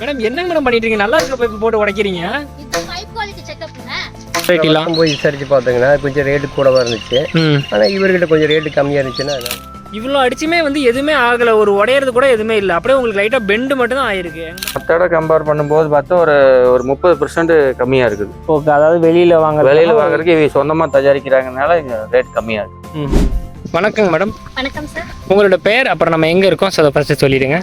Madam என்ன madam பண்ணிட்டு இருக்கீங்க? நல்லா இருக்க பைப் போட்டு உடைக்கிறீங்க. இது பைப் குவாலிட்டி செக்அப்ங்க ரைட்டிலாம் போய் விசாரிச்சு பார்த்தீங்கன்னா கொஞ்சம் ரேட்டு கூடவா இருந்துச்சு. ம். ஆனால் இவர்கிட்ட கொஞ்சம் ரேட்டு கம்மியாக இருந்துச்சுன்னா. இவ்வளோ அடிச்சுமே வந்து எதுவுமே ஆகலை. ஒரு உடையறது கூட எதுவுமே இல்லை. அப்படியே உங்களுக்கு லைட்டாக பெண்டு மட்டும் தான் ஆயிருக்கு. மற்றோட கம்பேர் பண்ணும்போது பார்த்தா ஒரு ஒரு முப்பது பர்சன்ட் கம்மியாக இருக்குது. ஓகே அதாவது வெளியில் வாங்க வெளியில் வாங்குறதுக்கு இவங்க சொந்தமாக தயாரிக்கிறாங்கனால இங்கே ரேட் கம்மியாக இருக்குது வணக்கங்க மேடம். வணக்கம் சார் உங்களோட பேர் அப்புறம் நம்ம எங்கே இருக்கோம் ஸோ அதை ஃபஸ்ட்டு சொல்லிடுங்க.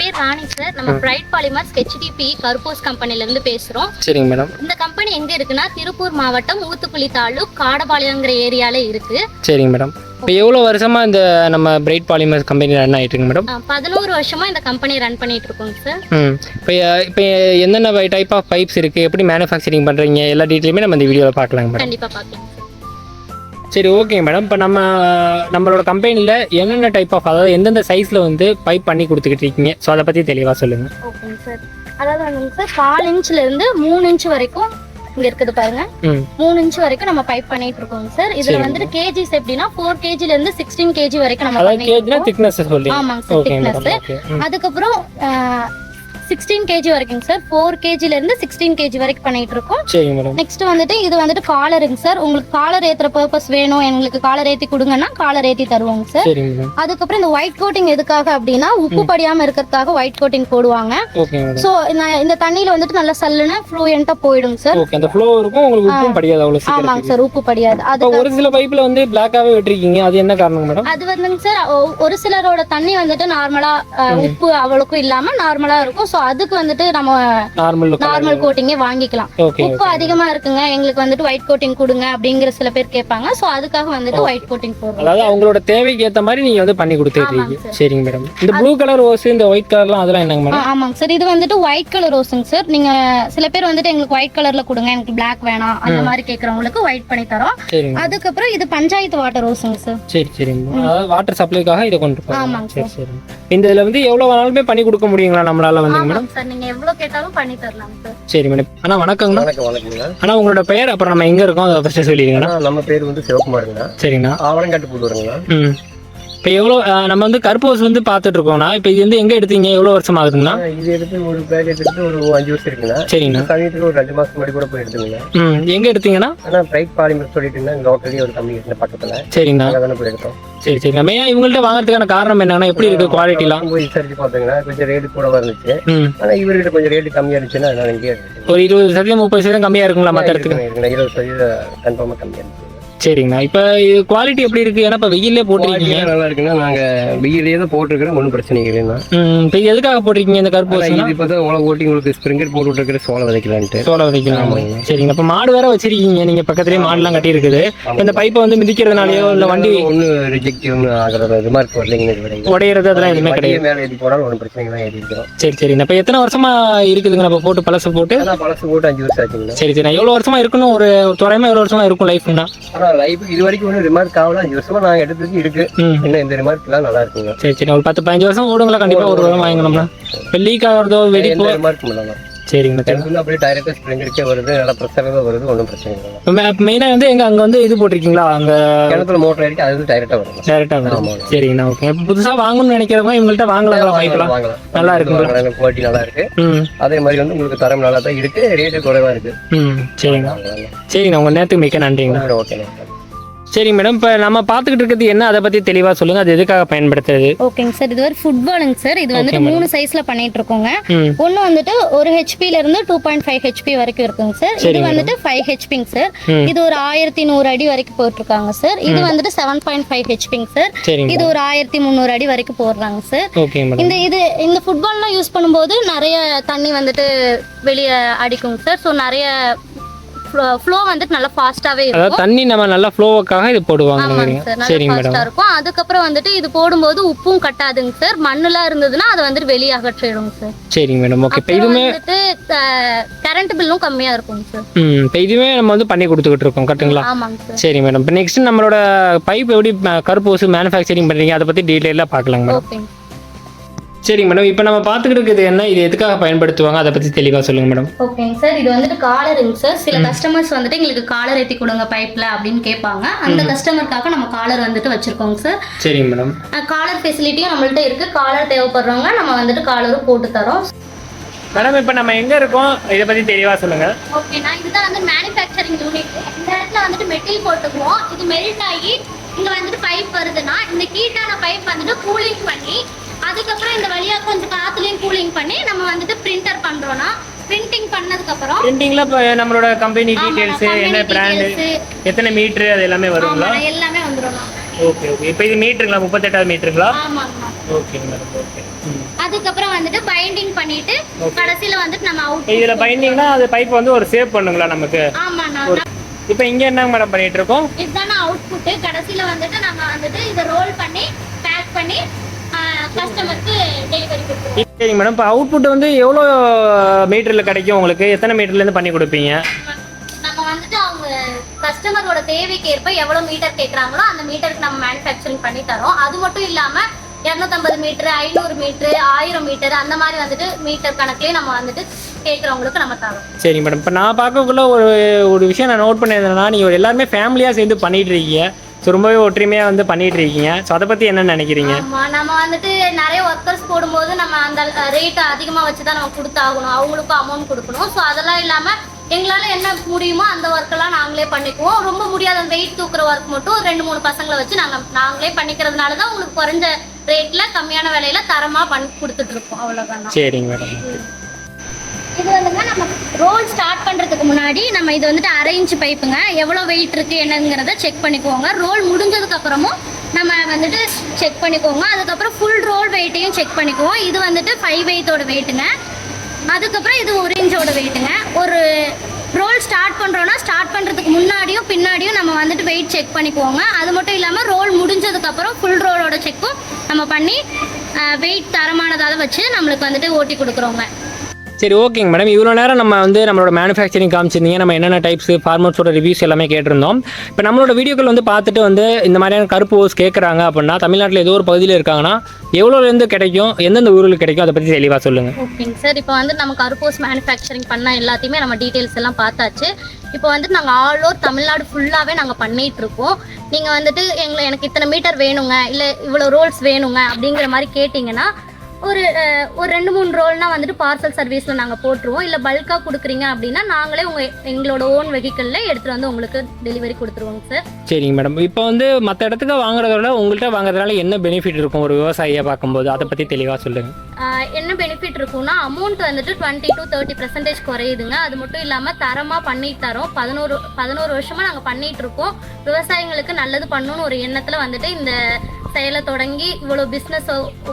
பேர் ராணி சார். நம்ம பிரைட் பாலிமர்ஸ் ஹெச்டிபி கருப்போஸ் கம்பெனில இருந்து பேசுறோம். சரிங்க மேடம் இந்த கம்பெனி எங்க இருக்குன்னா திருப்பூர் மாவட்டம் ஊத்துக்குளி தாலுக் காடபாளையங்கிற ஏரியால இருக்கு. சரிங்க மேடம் இப்போ எவ்வளோ வருஷமா இந்த நம்ம பிரைட் பாலிமர்ஸ் கம்பெனி ரன் ஆகிட்டு இருக்கு மேடம் பதினோரு வருஷமா இந்த கம்பெனி ரன் பண்ணிட்டு இருக்கோங்க சார் ம். இப்போ இப்போ என்னென்ன டைப் ஆஃப் பைப்ஸ் இருக்குது எப்படி மேனுஃபேக்சரிங் பண்ணுறீங்க எல்லா டீட்டெயிலுமே நம்ம இந்த வீடியோவில் பார்க்கலாங்க மேடம் கண்டிப்பா பார்க்கலாம். சார் சரி ஓகே மேடம் இப்போ நம்ம நம்மளோட கம்பெனியில் என்னென்ன டைப் ஆஃப் அதாவது எந்தெந்த சைஸில் வந்து பைப் பண்ணி கொடுத்துக்கிட்டு இருக்கீங்க? ஸோ அதை பற்றி தெளிவாக சொல்லுங்கள் ஓகேங்க சார் அதாவது வந்துங்க சார் கால் இன்ச்ல இருந்து மூணு இன்ச் வரைக்கும் இங்க இருக்குது பாருங்க. மூணு இன்ச் வரைக்கும் நம்ம பைப் பண்ணிட்டு இருக்கோங்க சார் இதுல. வந்துட்டு கேஜிஸ் எப்படின்னா ஃபோர் கேஜில இருந்து சிக்ஸ்டீன் கேஜி வரைக்கும் நம்ம கேஜ்னா. திக்னஸ் சொல்லி ஆமாங்க சார் திக்னஸ் அதுக்கப்புறம் சிக்ஸ்டீன் கேஜி வரைக்கும் சார் ஃபோர் கேஜில இருந்து சிக்ஸ்டீன் கேஜி வரைக்கும் பண்ணிட்டு இருக்கோம். சரிங்க மேடம் நெக்ஸ்ட் வந்துட்டு இது வந்துட்டு காலருங்க சார் உங்களுக்கு காலர் ஏத்துற பர்பஸ் வேணும். எங்களுக்கு காலர் ஏத்தி கொடுங்கன்னா காலர் ஏத்தி தருவோங்க சார் சரிங்க மேடம் அதுக்கப்புறம் இந்த ஒயிட் கோட்டிங் எதுக்காக அப்படின்னா உப்பு படியாம இருக்கிறதுக்காக ஒயிட் கோட்டிங் போடுவாங்க. ஓகே மேடம் சோ இந்த தண்ணியில வந்துட்டு நல்லா சல்லுன்னு ஃப்ளூயண்டா போயிடுங்க சார் ஓகே அந்த ஃப்ளோ இருக்கும். உங்களுக்கு உப்பும் படியாது அவ்வளோ ஆமாங்க சார் உப்பு படியாது. அது ஒரு சில பைப்பில் வந்து பிளாக்காகவே விட்டுருக்கீங்க. அது என்ன காரணம் மேடம் அது வந்துங்க சார் ஒ- ஒரு சிலரோட தண்ணி வந்துட்டு நார்மலா உப்பு அவ்வளவுக்கும் இல்லாம நார்மலா இருக்கும். சோ அதுக்கு வந்துட்டு நம்ம நார்மல் நார்மல் கோட்டிங்கே வாங்கிக்கலாம். உப்பு அதிகமா இருக்குங்க எங்களுக்கு வந்துட்டு ஒயிட் கோட்டிங் கொடுங்க அப்படிங்கிற சில பேர் கேட்பாங்க. சோ அதுக்காக வந்துட்டு ஒயிட் கோட்டிங் போடுறோம். அதாவது அவங்களோட தேவைக்கு ஏற்ற மாதிரி நீங்கள் வந்து பண்ணி கொடுத்துருக்கீங்க சரிங்க மேடம் இந்த ப்ளூ கலர் ரோஸ் இந்த ஒயிட் கலர்லாம் அதெல்லாம் என்னங்க மேடம் ஆமாங்க சார். இது வந்துட்டு ஒயிட் கலர் ரோஸுங்க சார். நீங்க சில பேர் வந்துட்டு எங்களுக்கு ஒயிட் கலர்ல கொடுங்க எனக்கு Black வேணாம் அந்த மாதிரி கேக்குறவங்களுக்கு ஒயிட் பண்ணி தரோம். அதுக்கப்புறம் இது பஞ்சாயத்து வாட்டர் ரோஸுங்க சார். சரி அதாவது வாட்டர் சப்ளைக்காக இதை கொண்டு ஆமாங்க சரி சரி. இந்த இதில் வந்து எவ்வளோ வேணாலுமே பண்ணி கொடுக்க முடியுங்களா நம்மளால வந்து மேடம் சார். நீங்க எவ்வளவு கேட்டாலும் பண்ணி தரலாம் சார். சரி மேடம். அண்ணா வணக்கங்கண்ணா. வணக்கம் அண்ணா உங்களோட பெயர் அப்புறம் நம்ம எங்கே இருக்கோம் அதை ஃபஸ்ட்டு சொல்லிடுங்கண்ணா. நம்ம பேர் வந்து சிவகுமாருங்க சரிங்கண்ணா. ஆவரங்காட்டு போடுவாருங்களா ம். இப்போ எவ்வளோ நம்ம வந்து கருப்போஸ் வந்து பார்த்துட்டு இருக்கோம்ண்ணா இப்போ இது வந்து எங்கே எடுத்தீங்க? எவ்வளோ வருஷம் ஆகுதுங்கண்ணா? இது எடுத்து ஒரு பேக் எடுத்து ஒரு அஞ்சு வருஷம் இருக்குங்க சரிங்கண்ணா. சமயத்தில் ஒரு ரெண்டு மாசம் முன்னாடி கூட போய் எடுத்துங்க ம் எங்கே எடுத்தீங்கன்னா ஆனா பிரைட் பாலிமர் சொல்லிட்டு இருந்தா லோக்கலி ஒரு கம்பெனி இருக்கு பக்கத்துல. சரிங்கண்ணா. அங்கே தானே போய் எடுத்தோம். சரி சரி. நம்ம ஏன் இவங்கள்ட்ட வாங்குறதுக்கான காரணம் என்னன்னா எப்படி இருக்கு குவாலிட்டிலாம் போய் விசாரிச்சு பார்த்தீங்கன்னா கொஞ்சம் ரேட்டு கூடவா இருந்துச்சு ம். ஆனா இவர்கிட்ட கொஞ்சம் ரேட்டு கம்மியா இருந்துச்சுன்னா அதனால இங்கே ஒரு இருபது சதவீதம் முப்பது சதவீதம் கம்மியாக இருக்குங்களா மற்ற இடத்துக்கு? இருபது சதவீதம் கன்ஃபார்மாக கம்மியா இருந்துச்சு. சரிங்கண்ணா. இப்போ குவாலிட்டி எப்படி இருக்கு? ஏன்னா இப்போ வெயிலே போட்டிருக்கீங்க. நல்லா இருக்குன்னா நாங்க வெயிலே தான் போட்டிருக்கிறோம். ஒன்றும் பிரச்சனை இல்லைன்னா ம் இப்போ எதுக்காக போட்டிருக்கீங்க இந்த கருப்போஸ் இது இப்போ தான் உழவு ஓட்டி உங்களுக்கு ஸ்ப்ரிங்கர் போட்டு விட்டுருக்கிற சோளம் விதைக்கலான்ட்டு. சோளம் விதைக்கலாம். சரிங்க. இப்போ மாடு வேற வச்சிருக்கீங்க. நீங்க பக்கத்துலயே மாடுலாம் கட்டி இருக்குது இந்த பைப்பை வந்து மிதிக்கிறதுனாலயோ இல்ல வண்டி ஒன்றும் ரிஜெக்ட் ஒன்றும் ஆகிறது வரலைங்க இது வரைக்கும். உடையிறது அதெல்லாம் எதுவுமே கிடையாது. மேலே ஏற்றி போனாலும் ஒன்றும் பிரச்சனை தான் ஏற்றி இருக்கிறோம் சரி சரிங்க இப்போ எத்தனை வருஷமா இருக்குதுங்க நம்ம போட்டு பழசு போட்டு? பழசு போட்டு அஞ்சு வருஷம் ஆச்சுங்களா சரி சரி. எவ்வளவு வருஷமா இருக்கணும்? ஒரு துறையமா எவ்வளவு வருஷமா இருக்கும் லைஃப்னா? லைஃப் இது வரைக்கும் ஒன்றும் ரிமார்க் ஆகல. அஞ்சு வருஷமா நாங்கள் எடுத்ததுக்கு இருக்கு. இன்னும் இந்த ரிமார்க்லாம் நல்லா இருக்குங்க. சரி சரி. ஒரு பத்து பதினஞ்சு வருஷம் ஓடுங்களா? கண்டிப்பா ஒரு வருடம் வாங்கணும்னா இப்போ லீக் ஆகிறதோ வெடி எந்த ரிமார்க்கும் இல்லாமல் சரிங்க. சரி வந்து அப்படியே டைரக்டாக ஸ்ப்ரிங்கருக்கே வருது நல்லா ப்ரெஷராக வருது ஒன்றும் பிரச்சனை இல்லை. மெயினாக வந்து எங்க அங்க வந்து இது போட்டிருக்கீங்களா? அங்க கிணத்துல மோட்டர் அடிக்க அது வந்து டேரக்டா வரும் ஆமாங்க. சரிங்கண்ணா ஓகே புதுசா வாங்கணும்னு நினைக்கிறவங்க இவங்கள்ட்ட வாங்கலாங்களா பைப்லாம் வாங்கலாம். நல்லா இருக்குங்களா? குவாலிட்டி நல்லா இருக்கு. அதே மாதிரி வந்து உங்களுக்கு தரம் நல்லா தான் இருக்கு ரேட்டு குறைவா இருக்கு. ம் சரிங்க சரிங்கண்ணா உங்க நேரத்துக்கு மிக்க நன்றிங்கண்ணா. ஓகேண்ணா சரி மேடம் இப்போ நம்ம பார்த்துக்கிட்டு இருக்கிறது என்ன? அதை பற்றி தெளிவாக சொல்லுங்கள் அது எதுக்காக பயன்படுத்துறது? ஓகேங்க சார். இது ஒரு ஃபுட்பாலுங்க சார். இது வந்துட்டு மூணு சைஸ்ல பண்ணிட்டு இருக்கோங்க. ம். ஒன்னு வந்துட்டு ஒரு ஹெச்பில இருந்து டூ பாயிண்ட் ஃபைவ் ஹெச்பி வரைக்கும் இருக்குங்க சார். இது வந்துட்டு ஃபைவ் ஹெச்பிங்க சார். இது ஒரு ஆயிரத்தி நூறு அடி வரைக்கும் போட்டிருக்காங்க சார். இது வந்துட்டு செவன் பாயிண்ட் ஃபைவ் ஹெச்பிங்க சார். இது ஒரு ஆயிரத்தி முந்நூறு அடி வரைக்கும் போடுறாங்க சார். இந்த இது இந்த ஃபுட்பால்லாம் யூஸ் பண்ணும்போது நிறைய தண்ணி வந்துட்டு வெளியே அடிக்குங்க சார். ஸோ நிறைய ஃப்ளோ வந்துட்டு நல்லா ஃபாஸ்ட்டாகவே அதாவது இருக்கும். தண்ணி நம்ம நல்லா ஃப்ளோவுக்காக இது போடுவாங்க சரிங்க மேடம். இருக்கும். அதுக்கப்புறம் வந்துட்டு இது போடும்போது உப்பும் கட்டாதுங்க சார். மண்ணுலாம் இருந்ததுன்னா அதை வந்துட்டு வெளியே அகற்றிடுங்க சார். சரிங்க மேடம். ஓகே இப்போ இதுவுமே வந்துட்டு கரண்ட் பில்லும் கம்மியா இருக்குங்க சார். ம் இப்போ இதுவுமே நம்ம வந்து பண்ணி கொடுத்துக்கிட்டு இருக்கோம் கரெக்ட்டுங்களா? ஆமாங்க சார். சரி மேடம். இப்போ நெக்ஸ்ட் நம்மளோட பைப் எப்படி கருப்பூசு மேனுஃபேக்சரிங் பண்ணுறீங்க அதை பற்றி டீட்டெயிலாக பார்க்கலாங்க மேடம். ஓகேங்க. சரிங்க மேடம். இப்போ நம்ம பார்த்துக்கிட்டு என்ன? இது எதுக்காக பயன்படுத்துவாங்க? அதை பற்றி தெளிவாக சொல்லுங்கள் மேடம். ஓகேங்க சார். இது வந்துட்டு காலருங்க சார் சில கஸ்டமர்ஸ் வந்துட்டு எங்களுக்கு காலர் ஏற்றி கொடுங்க பைப்ல அப்படின்னு கேட்பாங்க. அந்த கஸ்டமருக்காக நம்ம காலர் வந்துட்டு வச்சிருக்கோங்க சார். சரிங்க மேடம். காலர் ஃபெசிலிட்டியும் நம்மள்ட்ட இருக்கு. காலர் தேவைப்படுறவங்க நம்ம வந்துட்டு காலரும் போட்டு தரோம். மேடம் இப்போ நம்ம எங்கே இருக்கோம்? இதை பற்றி தெளிவாக சொல்லுங்கள் ஓகேண்ணா இதுதான் வந்து மேனுஃபேக்சரிங் யூனிட் இந்த இடத்துல வந்துட்டு மெட்டீரியல் போட்டுக்குவோம். இது மெல்ட் ஆகி இங்க வந்துட்டு பைப் வருதுன்னா இந்த ஹீட்டான பைப் வந்துட்டு கூலிங் பண்ணி அதுக்கப்புறம் இந்த வழியா கொஞ்சம் காத்துலயும் கூலிங் பண்ணி நம்ம வந்துட்டு பிரிண்டர் பண்றோம்னா பிரிண்டிங் பண்ணதுக்கு அப்புறம் பிரிண்டிங்கில் இப்போ நம்மளோட கம்பெனி company என்ன பிராண்டு. எத்தனை மீட்ரு அது எல்லாமே வருங்களா? எல்லாமே வந்துடும் ஓகே ஓகே இப்போ இது மீட்டருங்களா முப்பத்தெட்டாவது மீட்டருங்களா ஆமாங்கண்ணா ஓகே மேடம் ஓகே அதுக்கப்புறம் வந்துட்டு பைண்டிங் பண்ணிட்டு கடைசியில வந்துட்டு நம்ம அவுட் இதில் பைண்டிங்னா அது பைப் வந்து ஒரு சேவ் பண்ணுங்களா நமக்கு? ஆமாண்ணா இப்போ இங்கே என்ன மேடம் பண்ணிட்டு இருக்கோம்? இதுதானே அவுட்புட் கடைசியில வந்துட்டு நம்ம வந்துட்டு இதை ரோல் பண்ணி பேக் பண்ணி சரிங்க மேடம் இப்போ அவுட்புட் வந்து எவ்வளோ மீட்டரில் கிடைக்கும் உங்களுக்கு? எத்தனை மீட்டர்லேருந்து பண்ணி கொடுப்பீங்க? நம்ம வந்துட்டு அவங்க கஸ்டமரோட தேவைக்கு ஏற்ப எவ்வளவு மீட்டர் கேக்குறாங்களோ அந்த மீட்டருக்கு நம்ம மேனுஃபேக்சரிங் பண்ணி தரோம். அது மட்டும் இல்லாம இரநூத்தம்பது மீட்டர் ஐநூறு மீட்டர் ஆயிரம் மீட்டர் அந்த மாதிரி வந்துட்டு மீட்டர் கணக்குலயே நம்ம வந்துட்டு கேட்குறவங்களுக்கு நம்ம தரோம். சரிங்க மேடம் இப்போ நான் பார்க்கக்குள்ள ஒரு ஒரு விஷயம் நான் நோட் பண்ணியிருந்தேன்னா நீங்கள் எல்லாருமே ஃபேமிலியாக சேர்ந்து பண்ணிட்டு இருக்கீங்க. ஸோ ரொம்பவே ஒற்றுமையாக வந்து பண்ணிட்டு இருக்கீங்க ஸோ அதை பற்றி என்ன நினைக்கிறீங்க? நம்ம வந்துட்டு நிறைய ஒர்க்கர்ஸ் போடும்போது நம்ம அந்த ரேட் அதிகமா வச்சு தான் நம்ம கொடுத்தாகணும். அவங்களுக்கும் அமௌண்ட் கொடுக்கணும். ஸோ அதெல்லாம் இல்லாம எங்களால என்ன முடியுமோ அந்த ஒர்க்கெல்லாம் நாங்களே பண்ணிக்குவோம். ரொம்ப முடியாத வெயிட் தூக்குற ஒர்க் மட்டும் ரெண்டு மூணு பசங்களை வச்சு நாங்க நாங்களே பண்ணிக்கிறதுனால தான் உங்களுக்கு குறைஞ்ச ரேட்ல கம்மியான விலையில தரமா பண்ணி கொடுத்துட்டு இருக்கோம். அவ்வளவுதான். சரிங்க மேடம் இது வந்துங்க நம்ம ரோல் ஸ்டார்ட் பண்ணுறதுக்கு முன்னாடி நம்ம இது வந்துட்டு அரைஞ்சு பைப்புங்க எவ்வளோ வெயிட் இருக்குது என்னங்கிறத செக் பண்ணிக்குவோங்க ரோல் முடிஞ்சதுக்கப்புறமும் நம்ம வந்துட்டு செக் பண்ணிக்குவோங்க அதுக்கப்புறம் ஃபுல் ரோல் வெயிட்டையும் செக் பண்ணிக்குவோம். இது வந்துட்டு ஃபைவ் வெயிட்டோட வெயிட்டுங்க அதுக்கப்புறம் இது ஒரு இன்ச்சோட வெயிட்டுங்க ஒரு ரோல் ஸ்டார்ட் பண்ணுறோன்னா ஸ்டார்ட் பண்ணுறதுக்கு முன்னாடியும் பின்னாடியும் நம்ம வந்துட்டு வெயிட் செக் பண்ணிக்குவோங்க. அது மட்டும் இல்லாமல் ரோல் முடிஞ்சதுக்கப்புறம் ஃபுல் ரோலோட செக்கும் நம்ம பண்ணி வெயிட் தரமானதாக வச்சு நம்மளுக்கு வந்துட்டு ஓட்டி கொடுக்குறோங்க. சரி ஓகேங்க மேடம் இவ்வளோ நேரம் நம்ம வந்து நம்மளோட மேனுஃபேக்சரிங் காமிச்சிருந்தீங்க. நம்ம என்னென்ன டைப்ஸ் ஃபார்மர்ஸோட ரிவ்யூஸ் எல்லாமே கேட்டிருந்தோம். இப்போ நம்மளோட வீடியோக்கள் வந்து பார்த்துட்டு வந்து இந்த மாதிரியான கருப்பு ஓஸ் கேட்குறாங்க அப்படின்னா தமிழ்நாட்டில் ஏதோ ஒரு பகுதியில் இருக்காங்கன்னா எவ்வளோலேருந்து கிடைக்கும் எந்தெந்த ஊரில் கிடைக்கும் அதை பற்றி தெளிவாக சொல்லுங்கள் ஓகேங்க சார் இப்போ வந்து நம்ம கருப்போஸ் மேனுஃபேக்சரிங் பண்ண எல்லாத்தையுமே நம்ம டீட்டெயில்ஸ் எல்லாம் பார்த்தாச்சு. இப்போ வந்து நாங்கள் ஆல் ஓவர் தமிழ்நாடு ஃபுல்லாகவே நாங்கள் பண்ணிட்டு இருக்கோம். நீங்கள் வந்துட்டு எங்களை எனக்கு இத்தனை மீட்டர் வேணுங்க இல்லை இவ்வளோ ரோல்ஸ் வேணுங்க அப்படிங்கிற மாதிரி கேட்டிங்கன்னா ஒரு ஒரு ரெண்டு மூணு ரோல்னா வந்துட்டு பார்சல் சர்வீஸில் நாங்கள் போட்டுருவோம். இல்லை பல்காக கொடுக்குறீங்க அப்படின்னா நாங்களே உங்கள் எங்களோட ஓன் வெஹிக்கிளில் எடுத்துகிட்டு வந்து உங்களுக்கு டெலிவரி கொடுத்துருவோங்க சார் சரிங்க மேடம் இப்போ வந்து மற்ற இடத்துக்கு வாங்குறத விட உங்கள்கிட்ட வாங்குறதுனால என்ன பெனிஃபிட் இருக்கும்? ஒரு விவசாயியை பார்க்கும்போது. அதை பற்றி தெளிவாக சொல்லுங்கள் என்ன பெனிஃபிட் இருக்கும்னா அமௌண்ட் வந்துட்டு டுவெண்ட்டி டு தேர்ட்டி பர்சன்டேஜ் குறையுதுங்க. அது மட்டும் இல்லாமல் தரமாக பண்ணிட்டு தரோம். பதினோரு பதினோரு வருஷமாக நாங்கள் பண்ணிட்டு இருக்கோம். விவசாயிங்களுக்கு நல்லது பண்ணணும்னு ஒரு எண்ணத்தில் வந்துட்டு இந்த செயலை தொடங்கி இவ்வளோ பிஸ்னஸ்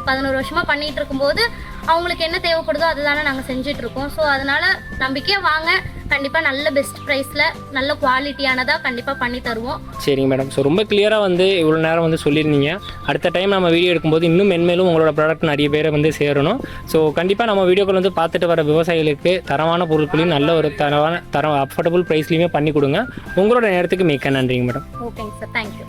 பதினோரு வருஷமாக பண்ணிட்டு இருக்கும்போது அவங்களுக்கு என்ன தேவைப்படுதோ அதுதானே நாங்கள் செஞ்சிட்ருக்கோம் ஸோ அதனால நம்பிக்கையாக வாங்க. கண்டிப்பாக நல்ல பெஸ்ட் ப்ரைஸில் நல்ல குவாலிட்டியானதாக கண்டிப்பாக பண்ணி தருவோம். சரிங்க மேடம் ஸோ ரொம்ப கிளியராக வந்து இவ்வளோ நேரம் வந்து சொல்லியிருந்தீங்க. அடுத்த டைம் நம்ம வீடியோ எடுக்கும்போது இன்னும் மென்மேலும் உங்களோட ப்ராடக்ட் நிறைய பேரை வந்து சேரணும். ஸோ கண்டிப்பாக நம்ம வீடியோக்கள் வந்து பார்த்துட்டு வர விவசாயிகளுக்கு தரமான பொருட்களையும் நல்ல ஒரு தரமான தர அஃபோர்டபுள் ப்ரைஸ்லையுமே பண்ணி கொடுங்க. உங்களோட நேரத்துக்கு மிக்க நன்றிங்க மேடம் ஓகேங்க சார் தேங்க்யூ